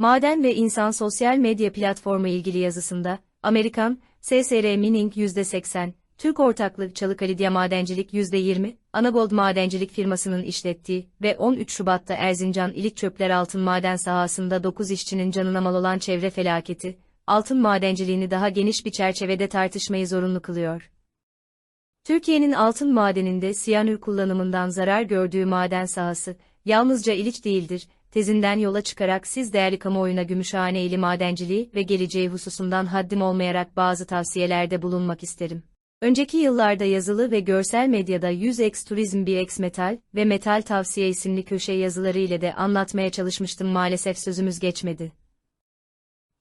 Maden ve İnsan Sosyal Medya Platformu ilgili yazısında, Amerikan, SSR Mining %80, Türk ortaklığı Çalıkalidya Madencilik %20, Anagold Madencilik firmasının işlettiği ve 13 Şubat'ta Erzincan İlik Çöpler Altın Maden sahasında 9 işçinin canına mal olan çevre felaketi, altın madenciliğini daha geniş bir çerçevede tartışmayı zorunlu kılıyor. Türkiye'nin altın madeninde siyanür kullanımından zarar gördüğü maden sahası, yalnızca İliç değildir, tezinden yola çıkarak siz değerli kamuoyuna Gümüşhane ili madenciliği ve geleceği hususundan haddim olmayarak bazı tavsiyelerde bulunmak isterim. Önceki yıllarda yazılı ve görsel medyada 100x Turizm 1x Metal ve Metal Tavsiye isimli köşe yazıları ile de anlatmaya çalışmıştım maalesef sözümüz geçmedi.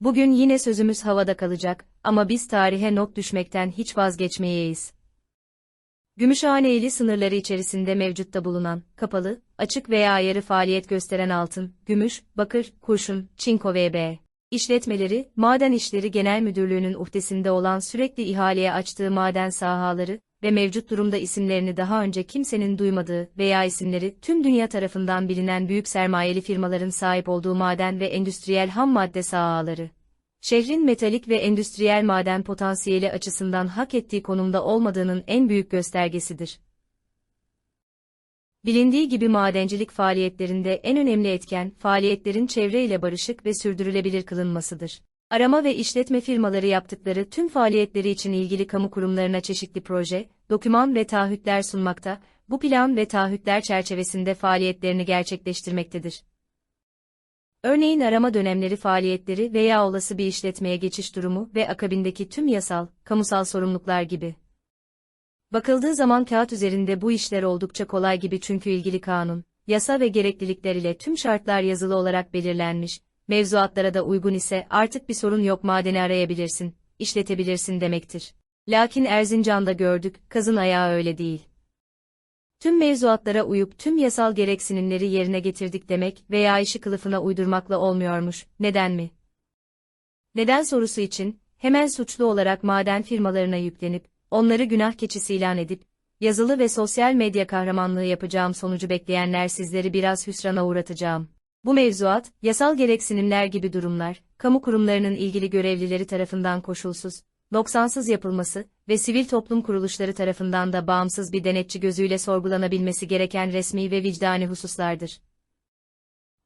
Bugün yine sözümüz havada kalacak ama biz tarihe not düşmekten hiç vazgeçmeyeyiz. Gümüşhane ili sınırları içerisinde mevcutta bulunan, kapalı, açık veya yarı faaliyet gösteren altın, gümüş, bakır, kurşun, çinko vb. işletmeleri, Maden İşleri Genel Müdürlüğü'nün uhdesinde olan sürekli ihaleye açtığı maden sahaları ve mevcut durumda isimlerini daha önce kimsenin duymadığı veya isimleri tüm dünya tarafından bilinen büyük sermayeli firmaların sahip olduğu maden ve endüstriyel ham madde sahaları şehrin metalik ve endüstriyel maden potansiyeli açısından hak ettiği konumda olmadığının en büyük göstergesidir. Bilindiği gibi madencilik faaliyetlerinde en önemli etken, faaliyetlerin çevreyle barışık ve sürdürülebilir kılınmasıdır. Arama ve işletme firmaları yaptıkları tüm faaliyetleri için ilgili kamu kurumlarına çeşitli proje, doküman ve taahhütler sunmakta, bu plan ve taahhütler çerçevesinde faaliyetlerini gerçekleştirmektedir. Örneğin arama dönemleri faaliyetleri veya olası bir işletmeye geçiş durumu ve akabindeki tüm yasal, kamusal sorumluluklar gibi. Bakıldığı zaman kağıt üzerinde bu işler oldukça kolay gibi çünkü ilgili kanun, yasa ve gereklilikler ile tüm şartlar yazılı olarak belirlenmiş, mevzuatlara da uygun ise artık bir sorun yok madeni arayabilirsin, işletebilirsin demektir. Lakin Erzincan'da gördük, kazın ayağı öyle değil. Tüm mevzuatlara uyup tüm yasal gereksinimleri yerine getirdik demek veya işi kılıfına uydurmakla olmuyormuş, neden mi? Neden sorusu için, hemen suçlu olarak maden firmalarına yüklenip, onları günah keçisi ilan edip, yazılı ve sosyal medya kahramanlığı yapacağım sonucu bekleyenler sizleri biraz hüsrana uğratacağım. Bu mevzuat, yasal gereksinimler gibi durumlar, kamu kurumlarının ilgili görevlileri tarafından koşulsuz, noksansız yapılması ve sivil toplum kuruluşları tarafından da bağımsız bir denetçi gözüyle sorgulanabilmesi gereken resmi ve vicdani hususlardır.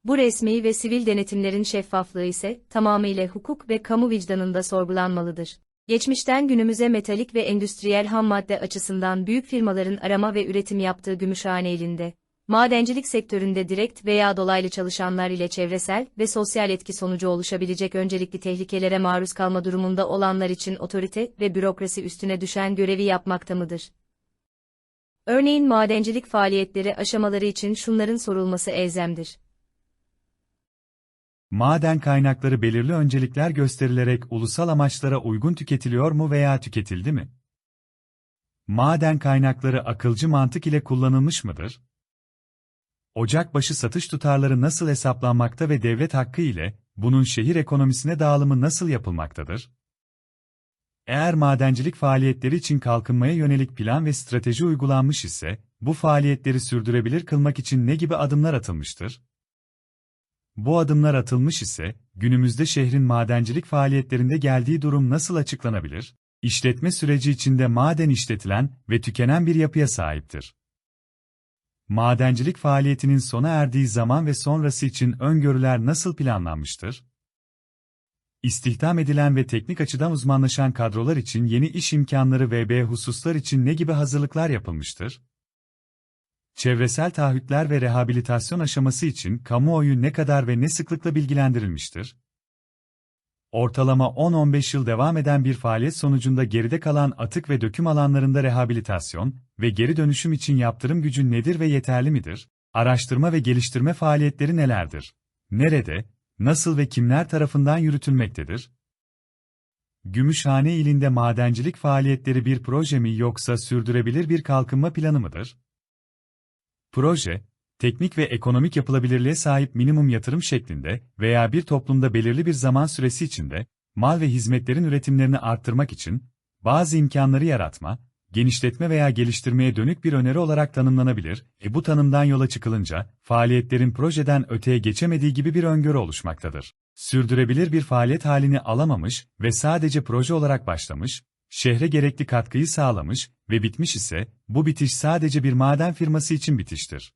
Bu resmi ve sivil denetimlerin şeffaflığı ise tamamıyla hukuk ve kamu vicdanında sorgulanmalıdır. Geçmişten günümüze metalik ve endüstriyel ham madde açısından büyük firmaların arama ve üretim yaptığı Gümüşhane elinde, madencilik sektöründe direkt veya dolaylı çalışanlar ile çevresel ve sosyal etki sonucu oluşabilecek öncelikli tehlikelere maruz kalma durumunda olanlar için otorite ve bürokrasi üstüne düşen görevi yapmakta mıdır? Örneğin madencilik faaliyetleri aşamaları için şunların sorulması elzemdir. Maden kaynakları belirli öncelikler gösterilerek ulusal amaçlara uygun tüketiliyor mu veya tüketildi mi? Maden kaynakları akılcı mantık ile kullanılmış mıdır? Ocakbaşı satış tutarları nasıl hesaplanmakta ve devlet hakkı ile bunun şehir ekonomisine dağılımı nasıl yapılmaktadır? Eğer madencilik faaliyetleri için kalkınmaya yönelik plan ve strateji uygulanmış ise, bu faaliyetleri sürdürebilir kılmak için ne gibi adımlar atılmıştır? Bu adımlar atılmış ise, günümüzde şehrin madencilik faaliyetlerinde geldiği durum nasıl açıklanabilir? İşletme süreci içinde maden işletilen ve tükenen bir yapıya sahiptir. Madencilik faaliyetinin sona erdiği zaman ve sonrası için öngörüler nasıl planlanmıştır? İstihdam edilen ve teknik açıdan uzmanlaşan kadrolar için yeni iş imkanları ve hususlar için ne gibi hazırlıklar yapılmıştır? Çevresel taahhütler ve rehabilitasyon aşaması için kamuoyu ne kadar ve ne sıklıkla bilgilendirilmiştir? Ortalama 10-15 yıl devam eden bir faaliyet sonucunda geride kalan atık ve döküm alanlarında rehabilitasyon ve geri dönüşüm için yaptırım gücü nedir ve yeterli midir? Araştırma ve geliştirme faaliyetleri nelerdir? Nerede, nasıl ve kimler tarafından yürütülmektedir? Gümüşhane ilinde madencilik faaliyetleri bir proje mi yoksa sürdürebilir bir kalkınma planı mıdır? Proje, teknik ve ekonomik yapılabilirliğe sahip minimum yatırım şeklinde veya bir toplumda belirli bir zaman süresi içinde, mal ve hizmetlerin üretimlerini arttırmak için, bazı imkanları yaratma, genişletme veya geliştirmeye dönük bir öneri olarak tanımlanabilir, e bu tanımdan yola çıkılınca, faaliyetlerin projeden öteye geçemediği gibi bir öngörü oluşmaktadır. sürdürebilir bir faaliyet halini alamamış ve sadece proje olarak başlamış, şehre gerekli katkıyı sağlamış ve bitmiş ise, bu bitiş sadece bir maden firması için bitiştir.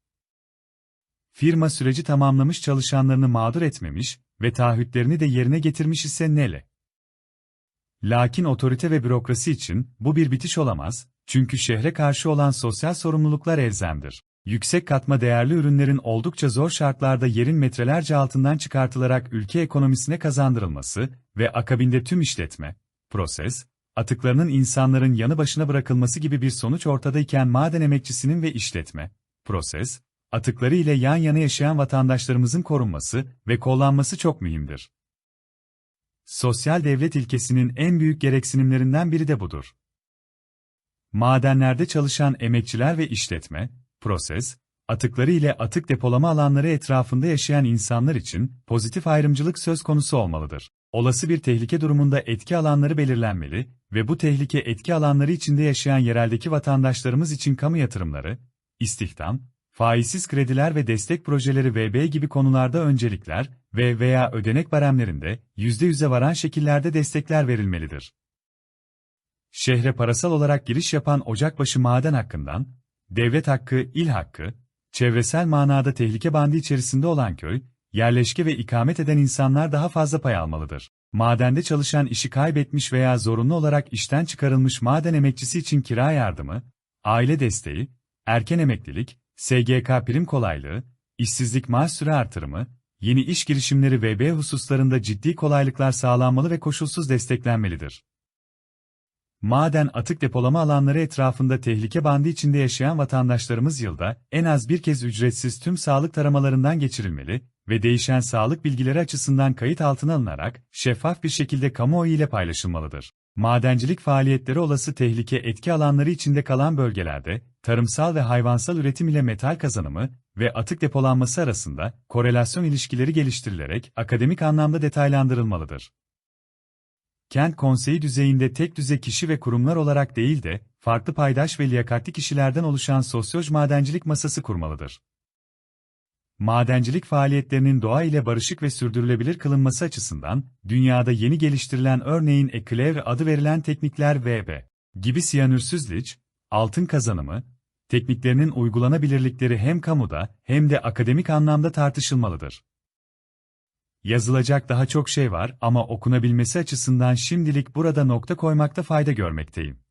Firma süreci tamamlamış çalışanlarını mağdur etmemiş ve taahhütlerini de yerine getirmiş ise nele? Lakin otorite ve bürokrasi için bu bir bitiş olamaz, çünkü şehre karşı olan sosyal sorumluluklar elzemdir. Yüksek katma değerli ürünlerin oldukça zor şartlarda yerin metrelerce altından çıkartılarak ülke ekonomisine kazandırılması ve akabinde tüm işletme, proses, atıklarının insanların yanı başına bırakılması gibi bir sonuç ortadayken maden emekçisinin ve işletme, proses, atıkları ile yan yana yaşayan vatandaşlarımızın korunması ve kollanması çok mühimdir. Sosyal devlet ilkesinin en büyük gereksinimlerinden biri de budur. Madenlerde çalışan emekçiler ve işletme, proses, atıkları ile atık depolama alanları etrafında yaşayan insanlar için pozitif ayrımcılık söz konusu olmalıdır. Olası bir tehlike durumunda etki alanları belirlenmeli ve bu tehlike etki alanları içinde yaşayan yereldeki vatandaşlarımız için kamu yatırımları, istihdam, faizsiz krediler ve destek projeleri VB gibi konularda öncelikler ve veya ödenek baremlerinde %100'e varan şekillerde destekler verilmelidir. Şehre parasal olarak giriş yapan Ocakbaşı maden hakkından, devlet hakkı, il hakkı, çevresel manada tehlike bandı içerisinde olan köy, yerleşke ve ikamet eden insanlar daha fazla pay almalıdır. Madende çalışan işi kaybetmiş veya zorunlu olarak işten çıkarılmış maden emekçisi için kira yardımı, aile desteği, erken emeklilik, SGK prim kolaylığı, işsizlik maaş süre artırımı, yeni iş girişimleri VB hususlarında ciddi kolaylıklar sağlanmalı ve koşulsuz desteklenmelidir. Maden atık depolama alanları etrafında tehlike bandı içinde yaşayan vatandaşlarımız yılda en az bir kez ücretsiz tüm sağlık taramalarından geçirilmeli ve değişen sağlık bilgileri açısından kayıt altına alınarak şeffaf bir şekilde kamuoyu ile paylaşılmalıdır. Madencilik faaliyetleri olası tehlike etki alanları içinde kalan bölgelerde, tarımsal ve hayvansal üretim ile metal kazanımı ve atık depolanması arasında korelasyon ilişkileri geliştirilerek akademik anlamda detaylandırılmalıdır. Kent konseyi düzeyinde tek düze kişi ve kurumlar olarak değil de, farklı paydaş ve liyakatli kişilerden oluşan sosyoj madencilik masası kurmalıdır. Madencilik faaliyetlerinin doğa ile barışık ve sürdürülebilir kılınması açısından, dünyada yeni geliştirilen örneğin Eclair adı verilen teknikler VB gibi siyanürsüz liç, altın kazanımı, tekniklerinin uygulanabilirlikleri hem kamuda hem de akademik anlamda tartışılmalıdır. Yazılacak daha çok şey var ama okunabilmesi açısından şimdilik burada nokta koymakta fayda görmekteyim.